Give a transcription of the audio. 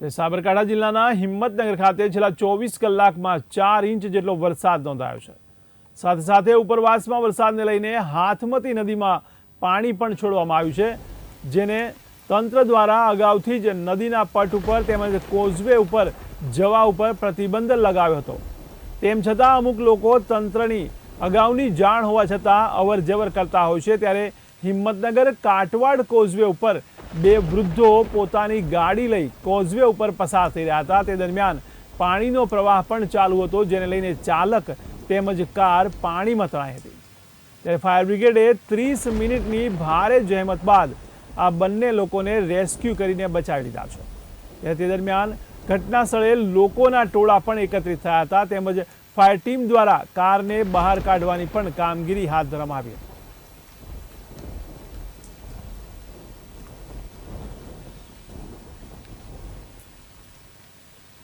સાબરકાંઠા જિલ્લાના હિંમતનગર ખાતે છેલ્લા ચોવીસ કલાકમાં ચાર ઇંચ જેટલો વરસાદ નોંધાયો છે. સાથે સાથે ઉપરવાસમાં વરસાદને લઈને હાથમતી નદીમાં પાણી પણ છોડવામાં આવ્યું છે, જેને તંત્ર દ્વારા અગાઉથી જ નદીના પટ ઉપર તેમજ કોઝવે ઉપર, જવા ઉપર પ્રતિબંધ લગાવ્યો હતો. તેમ છતાં અમુક લોકો તંત્રની અગાઉની જાણ હોવા છતાં અવર જવર કરતા હોય છે, ત્યારે હિંમતનગર કાટવાડ કોઝવે ઉપર બે વૃદ્ધો પોતાની ગાડી લઈ કોઝવે ઉપર પસાર થઈ રહ્યા હતા. તે દરમિયાન પાણીનો પ્રવાહ પણ ચાલુ હતો, જેને લઈને ચાલક તેમજ કાર પાણીમાં તણાઈ હતી. ત્યારે ફાયર બ્રિગેડે ત્રીસ મિનિટની ભારે જહેમત બાદ આ બંને લોકોને રેસ્ક્યુ કરીને બચાવી લીધા છે. ત્યારે તે દરમિયાન ઘટના સ્થળે લોકોના ટોળા પણ એકત્રિત થયા હતા તેમજ ફાયર ટીમ દ્વારા કારને બહાર કાઢવાની પણ કામગીરી હાથ ધરવામાં આવી હતી.